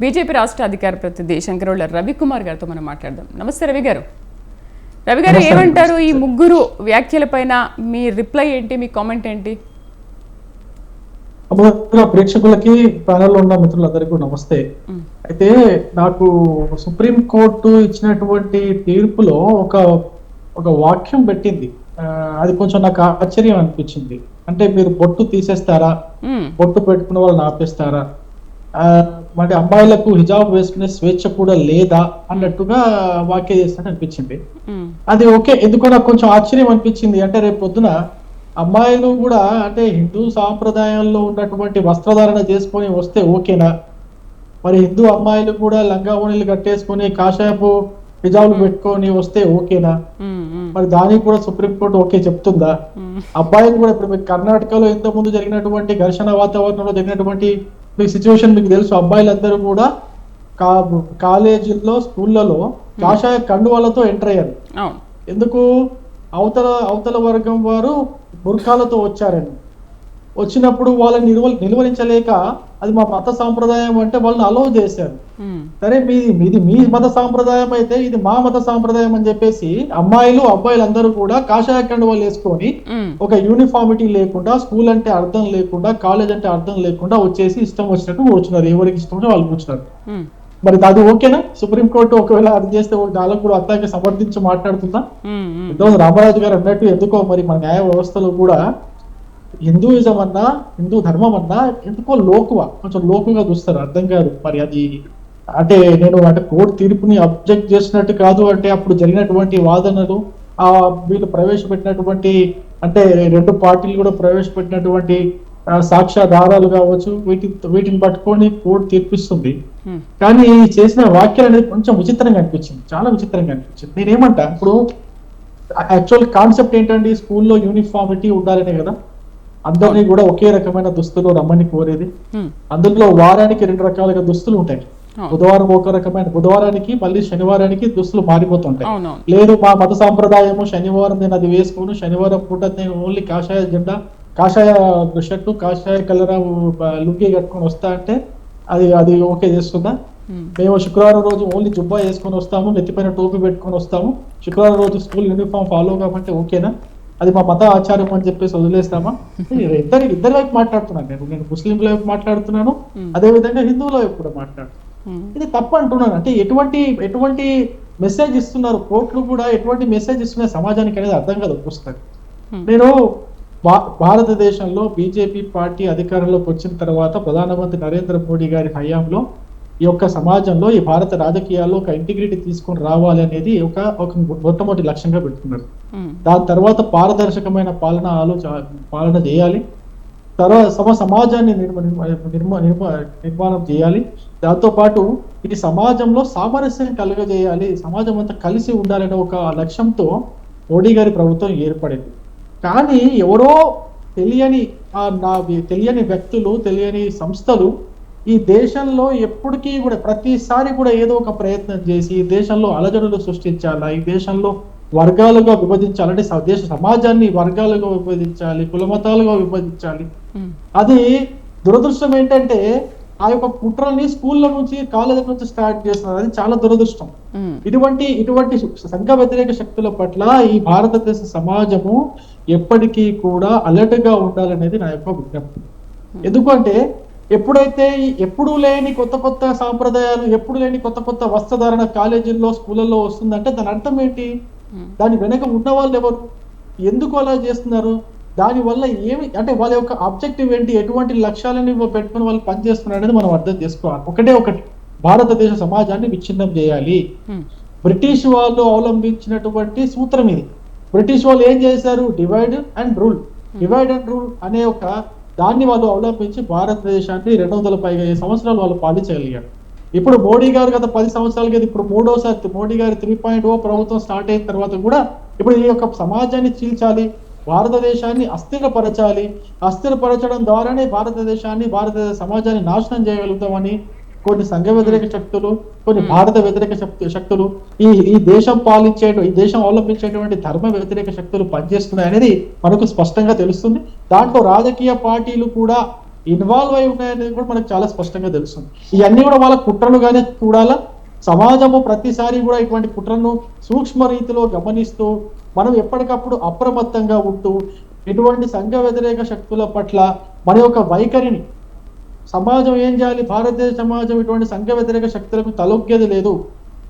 BJP రాష్ట్ర అధికార ప్రతినిధి శంకరౌళ్ళ రవికుమార్ గారితో మనం మాట్లాడదాం. నమస్తే రవి గారు. రవి గారు ఏమంటారు ఈ ముగ్గురు వ్యాఖ్యలపైన మీ రిప్లై ఏంటి మీ కామెంట్ ఏంటి? ప్రేక్షకులకి ప్యానెల్లో ఉన్న మిత్రులందరికీ నమస్తే. అయితే నాకు సుప్రీం కోర్టు ఇచ్చినటువంటి తీర్పులో ఒక ఒక వాక్యం పెట్టింది. అది కొంచెం నాకు ఆశ్చర్యం అనిపించింది. అంటే మీరు బొట్టు తీసేస్తారా. బొట్టు పెట్టుకున్న వాళ్ళని ఆపేస్తారా? మరి అమ్మాయిలకు హిజాబ్ వేసుకునే స్వేచ్ఛ కూడా లేదా అన్నట్టుగా వాక్య చేస్తాను అనిపించింది. అది ఓకే ఎందుకో నాకు కొంచెం ఆశ్చర్యం అనిపించింది అంటే రేపు పొద్దున అమ్మాయిలు కూడా అంటే హిందూ సాంప్రదాయంలో ఉన్నటువంటి వస్త్రధారణ చేసుకొని వస్తే ఓకేనా మరి హిందూ అమ్మాయిలు కూడా లంగా ఓణీలు కట్టేసుకొని కాషాయపు హిజాబులు పెట్టుకొని వస్తే ఓకేనా. మరి దానికి కూడా సుప్రీంకోర్టు ఓకే చెప్తుందా. అబ్బాయిలు కూడా ఇప్పుడు కర్ణాటకలో ఇంత ముందు జరిగినటువంటి ఘర్షణ వాతావరణంలో జరిగినటువంటి మీ సిచ్యువేషన్ మీకు తెలుసు అబ్బాయిలందరూ కూడా కా కాలేజీల్లో స్కూళ్ళలో కాషాయ కండువాలతో ఎంటర్ అయ్యారు. ఎందుకు? అవతల అవతల వర్గం వారు బుర్ఖాలతో వచ్చారని. వచ్చినప్పుడు వాళ్ళని నిలువ నిలువరించలేక అది మా మత సాంప్రదాయం అంటే వాళ్ళని అలౌ చేశారు. సరే మీది మీ మత సాంప్రదాయం అయితే ఇది మా మత సాంప్రదాయం అని చెప్పేసి అమ్మాయిలు అబ్బాయిలు అందరూ కూడా కాషాయ కండువాలు వేసుకొని. ఒక యూనిఫామిటీ లేకుండా స్కూల్ అంటే అర్థం లేకుండా కాలేజ్ అంటే అర్థం లేకుండా వచ్చేసి ఇష్టం వచ్చినట్టు కూర్చున్నారు ఎవరికి ఇష్టం వాళ్ళు కూర్చున్నారు. మరి అది ఓకేనా సుప్రీంకోర్టు ఒకవేళ అది చేస్తే దానికి కూడా అత్తాకి సమర్థించి మాట్లాడుతుందా. ఇంతకుముందు రామరాజు గారు అన్నట్టు ఎందుకో మరి మన న్యాయ వ్యవస్థలో కూడా హిందూయిజం అన్నా హిందూ ధర్మం అన్నా ఎందుకో లోకువ. కొంచెం లోకుగా చూస్తారు అర్థం కాదు. మరి అది అంటే నేను అంటే కోర్టు తీర్పుని అబ్జెక్ట్ చేసినట్టు కాదు అంటే అప్పుడు జరిగినటువంటి వాదనలు ఆ వీళ్ళు ప్రవేశపెట్టినటువంటి అంటే రెండు పార్టీలు కూడా ప్రవేశపెట్టినటువంటి సాక్ష్యాధారాలు కావచ్చు వీటి వీటిని పట్టుకొని కోర్టు తీర్పిస్తుంది. కానీ చేసిన వాక్యాలు అనేది కొంచెం విచిత్రంగా అనిపించింది. చాలా విచిత్రంగా అనిపించింది. నేనేమంటా ఇప్పుడు యాక్చువల్ కాన్సెప్ట్ ఏంటండి? స్కూల్లో యూనిఫామిటీ ఉండాలనే కదా. అందరినీ కూడా ఒకే రకమైన దుస్తులు రమ్మని కోరేది. అందులో వారానికి రెండు రకాలుగా దుస్తులు ఉంటాయి. బుధవారం ఒక రకమైన బుధవారానికి మళ్ళీ శనివారానికి దుస్తులు మారిపోతుంటాయి. లేదు మా మత సాంప్రదాయము శనివారం నేను అది వేసుకోను శనివారం పూట నేను ఓన్లీ కాషాయ జెండా కాషాయ షర్టు కాషాయ కలర్ లుంగి కట్టుకొని వస్తా అంటే అది అది ఓకే చేస్తుందా మ్మ్. శుక్రవారం రోజు ఓన్లీ జుబ్బా వేసుకొని వస్తాము నెత్తిపైన టోపీ పెట్టుకొని వస్తాము. శుక్రవారం రోజు స్కూల్ యూనిఫామ్ ఫాలో కామంటే ఓకేనా? అది మా మత ఆచారం అని చెప్పేసి వదిలేస్తామా? ఇద్దరు ఇద్దరి వైపు మాట్లాడుతున్నాను నేను. నేను ముస్లింల వైపు మాట్లాడుతున్నాను. అదే విధంగా హిందువుల వైపు కూడా మాట్లాడుతున్నాను. ఇది తప్పు అంటున్నాను అంటే ఎటువంటి ఎటువంటి మెసేజ్ ఇస్తున్నారు? కోర్టులు కూడా ఎటువంటి మెసేజ్ ఇస్తున్నాయి? సమాజానికి అనేది అర్థం కాదు పుస్తకం. నేను భారతదేశంలో బీజేపీ పార్టీ అధికారంలోకి వచ్చిన తర్వాత ప్రధానమంత్రి నరేంద్ర మోడీ గారి హయాంలో ఈ యొక్క సమాజంలో ఈ భారత రాజకీయాల్లో ఒక ఇంటిగ్రిటీ తీసుకొని రావాలి అనేది ఒక ఒక మొట్టమొదటి లక్ష్యంగా పెట్టుకున్నారు. దాని తర్వాత పారదర్శకమైన పాలన ఆలోచ పాలన చేయాలి. తర్వాత సమ సమాజాన్ని నిర్మ నిర్మ నిర్మ నిర్మ- నిర్మాణం చేయాలి. దాంతో పాటు ఇది సమాజంలో సామరస్యం కలుగజేయాలి. సమాజం అంతా కలిసి ఉండాలనే ఒక లక్ష్యంతో మోడీ గారి ప్రభుత్వం ఏర్పడింది. కానీ ఎవరో తెలియని తెలియని వ్యక్తులు తెలియని సంస్థలు ఈ దేశంలో ఎప్పటికీ కూడా ప్రతిసారి కూడా ఏదో ఒక ప్రయత్నం చేసి ఈ దేశంలో అలజడులు సృష్టించాలా? ఈ దేశంలో వర్గాలుగా విభజించాలంటే దేశ సమాజాన్ని వర్గాలుగా విభజించాలి కులమతాలుగా విభజించాలి. అది దురదృష్టం ఏంటంటే ఆ యొక్క కుట్రల్ని స్కూళ్ళ నుంచి కాలేజీల నుంచి స్టార్ట్ చేస్తున్నారు. అది చాలా దురదృష్టం. ఇటువంటి ఇటువంటి సంఘ వ్యతిరేక శక్తుల పట్ల ఈ భారతదేశ సమాజము ఎప్పటికీ కూడా అలర్ట్గా ఉండాలనేది నా యొక్క విజ్ఞప్తి. ఎందుకంటే ఎప్పుడైతే ఎప్పుడు లేని కొత్త కొత్త సాంప్రదాయాలు ఎప్పుడు లేని కొత్త కొత్త వస్త్రధారణ కాలేజీల్లో స్కూళ్ళల్లో వస్తుందంటే దాని అర్థం ఏంటి. దాని వెనక ఉన్న వాళ్ళు ఎవరు? ఎందుకు అలా చేస్తున్నారు? దాని వల్ల ఏమి అంటే వాళ్ళ యొక్క ఆబ్జెక్టివ్ ఏంటి? ఎటువంటి లక్ష్యాలని పెట్టుకుని వాళ్ళు పనిచేస్తున్నారు అనేది మనం అర్థం చేసుకోవాలి. ఒకటే ఒకటి భారతదేశ సమాజాన్ని విచ్ఛిన్నం చేయాలి. బ్రిటిష్ వాళ్ళు అవలంబించినటువంటి సూత్రం ఇది. బ్రిటిష్ వాళ్ళు ఏం చేశారు? Divide and rule. Divide and rule అనే ఒక దాన్ని వాళ్ళు అవలంబించి భారతదేశాన్ని రెండు వందల పైగా సంవత్సరాలు వాళ్ళు పాలించగలిగారు. ఇప్పుడు మోడీ గారు గత పది సంవత్సరాలకి ఇప్పుడు మూడోసారి మోడీ గారి త్రీ పాయింట్ ఓ ప్రభుత్వం స్టార్ట్ అయిన తర్వాత కూడా ఇప్పుడు ఈ యొక్క సమాజాన్ని చీల్చాలి భారతదేశాన్ని అస్థిరపరచాలి అస్థిరపరచడం ద్వారానే భారతదేశాన్ని భారతదేశ సమాజాన్ని నాశనం చేయగలుగుతామని కొన్ని సంఘ వ్యతిరేక శక్తులు కొన్ని భారత వ్యతిరేక శక్తు శక్తులు ఈ ఈ దేశం పాలించే ఈ దేశం అవలంబించేటువంటి ధర్మ వ్యతిరేక శక్తులు పనిచేస్తున్నాయి అనేది మనకు స్పష్టంగా తెలుస్తుంది. దాంట్లో రాజకీయ పార్టీలు కూడా ఇన్వాల్వ్ అయి ఉన్నాయనేది కూడా మనకు చాలా స్పష్టంగా తెలుస్తుంది. ఇవన్నీ కూడా వాళ్ళ కుట్రలుగానే చూడాలా? సమాజము ప్రతిసారి కూడా ఇటువంటి కుట్రను సూక్ష్మ రీతిలో గమనిస్తూ మనం ఎప్పటికప్పుడు అప్రమత్తంగా ఉంటూ ఎటువంటి సంఘ వ్యతిరేక శక్తుల పట్ల మన యొక్క వైఖరిని సమాజం ఏం చేయాలి? భారతదేశ సమాజం ఇటువంటి సంఘ వ్యతిరేక శక్తులకు తలొగ్గేది లేదు.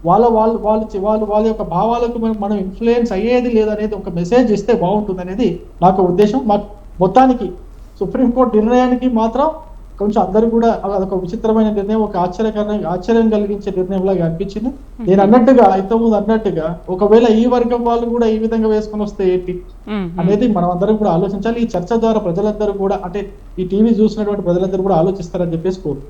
వాళ్ళ వాళ్ళు వాళ్ళు వాళ్ళు వాళ్ళ యొక్క భావాలకు మనం మనం ఇన్ఫ్లుయెన్స్ అయ్యేది లేదనేది ఒక మెసేజ్ ఇస్తే బాగుంటుంది అనేది నాకు ఉద్దేశం. మా మొత్తానికి సుప్రీంకోర్టు నిర్ణయానికి మాత్రం కొంచెం అందరూ కూడా అదొక విచిత్రమైన నిర్ణయం ఒక ఆశ్చర్యకర ఆశ్చర్యం కలిగించే నిర్ణయం లాగా అనిపించింది నేను అన్నట్టుగా ఇంతకుముందు అన్నట్టుగా ఒకవేళ ఈ వర్గం వాళ్ళు కూడా ఈ విధంగా వేసుకొని వస్తే ఏంటి. అనేది మనం అందరం కూడా ఆలోచించాలి. ఈ చర్చ ద్వారా ప్రజలందరూ కూడా అంటే ఈ టీవీ చూసినటువంటి ప్రజలందరూ కూడా ఆలోచిస్తారని చెప్పేసి కోరు